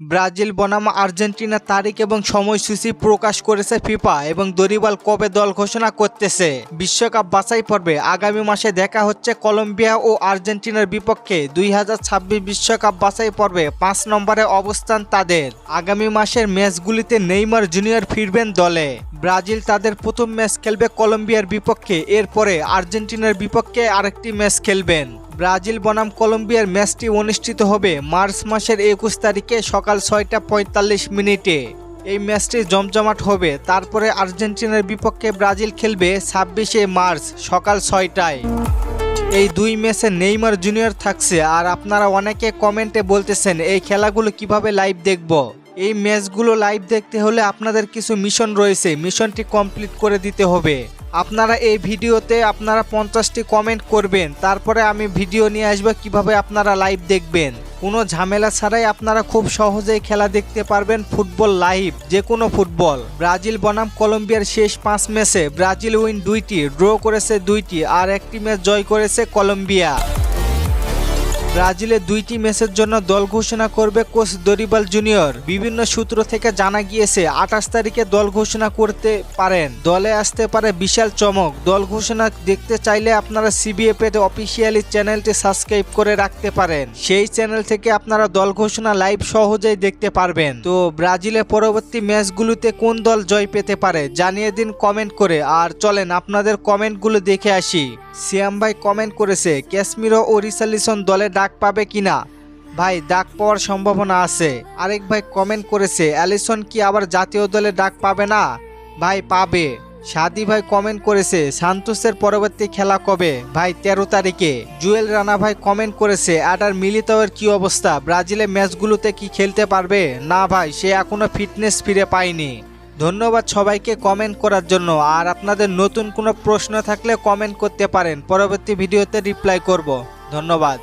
Brazil বনাম Argentina তারিখ এবং সময়সূচি প্রকাশ করেছে ফিফা এবং দরিবাল কবে দল ঘোষণা করতেছে। বিশ্বকাপ বাছাই পর্বে আগামী মাসে দেখা হচ্ছে কলম্বিয়া ও আর্জেন্টিনার বিপক্ষে দুই বিশ্বকাপ বাছাই পর্বে পাঁচ নম্বরে অবস্থান তাদের। আগামী মাসের ম্যাচগুলিতে নেইমার জুনিয়র ফিরবেন দলে। ব্রাজিল তাদের প্রথম ম্যাচ খেলবে কলম্বিয়ার বিপক্ষে, এরপরে আর্জেন্টিনার বিপক্ষে আরেকটি ম্যাচ খেলবেন। ব্রাজিল বনাম কলম্বিয়ার ম্যাচটি অনুষ্ঠিত হবে মার্চ মাসের একুশ তারিখে সকাল ছয়টা পঁয়তাল্লিশ মিনিটে। এই ম্যাচটি জমজমাট হবে। তারপরে আর্জেন্টিনার বিপক্ষে ব্রাজিল খেলবে ছাব্বিশে মার্চ সকাল ছয়টায়। এই দুই ম্যাচে নেইমার জুনিয়র থাকছে। আর আপনারা অনেকে কমেন্টে বলতেছেন, এই খেলাগুলো কীভাবে লাইভ দেখব? এই ম্যাচগুলো লাইভ দেখতে হলে আপনাদের কিছু মিশন রয়েছে। মিশনটি কমপ্লিট করে দিতে হবে। আপনারা এই ভিডিওতে আপনারা পঞ্চাশটি কমেন্ট করবেন। তারপরে আমি ভিডিও নিয়ে আসব কীভাবে আপনারা লাইভ দেখবেন। কোনো ঝামেলা ছাড়াই আপনারা খুব সহজেই খেলা দেখতে পারবেন ফুটবল লাইভ যে কোনো ফুটবল। ব্রাজিল, বনাম, কলম্বিয়ার শেষ পাঁচ ম্যাচে ব্রাজিল উইন দুইটি ড্র করেছে দুইটি, আর একটি ম্যাচ জয় করেছে কলম্বিয়া। ব্রাজিলের দুইটি ম্যাচের জন্য দল ঘোষণা করবে কোচ দরিবাল জুনিয়র। বিভিন্ন সূত্র থেকে জানা গিয়েছে, আঠাশ তারিখে দল ঘোষণা করতে পারেন। দলে আসতে পারে বিশাল চমক। দল ঘোষণা দেখতে চাইলে আপনারা সিবিএফ এর অফিসিয়ালি চ্যানেলটি সাবস্ক্রাইব করে রাখতে পারেন। সেই চ্যানেল থেকে আপনারা দল ঘোষণা লাইভ সহজেই দেখতে পারবেন। তো ব্রাজিলের পরবর্তী ম্যাচগুলোতে কোন দল জয় পেতে পারে, জানিয়ে দিন কমেন্ট করে। আর চলেন আপনাদের কমেন্টগুলো দেখে আসি। সিয়াম ভাই কমেন্ট করেছে ক্যাশ্মীরো ও রিসালিসন দলে ডাক পাবে কিনা? ভাই, ডাক পাওয়ার সম্ভাবনা আছে। আরেক ভাই কমেন্ট করেছে, অ্যালিসন কি আবার জাতীয় দলে ডাক পাবে না? ভাই, পাবে। সাদি ভাই কমেন্ট করেছে, সান্তোসের পরবর্তী খেলা কবে? ভাই, তেরো তারিখে। জুয়েল রানা ভাই কমেন্ট করেছে অ্যাডার মিলিতাওয়ের কি অবস্থা? ব্রাজিলের ম্যাচগুলোতে কি খেলতে পারবে? না ভাই, সে এখনও ফিটনেস ফিরে পায়নি। ধন্যবাদ সবাইকে কমেন্ট করার জন্য। আর আপনাদের নতুন কোনো প্রশ্ন থাকলে কমেন্ট করতে পারেন। পরবর্তী ভিডিওতে রিপ্লাই করব। ধন্যবাদ।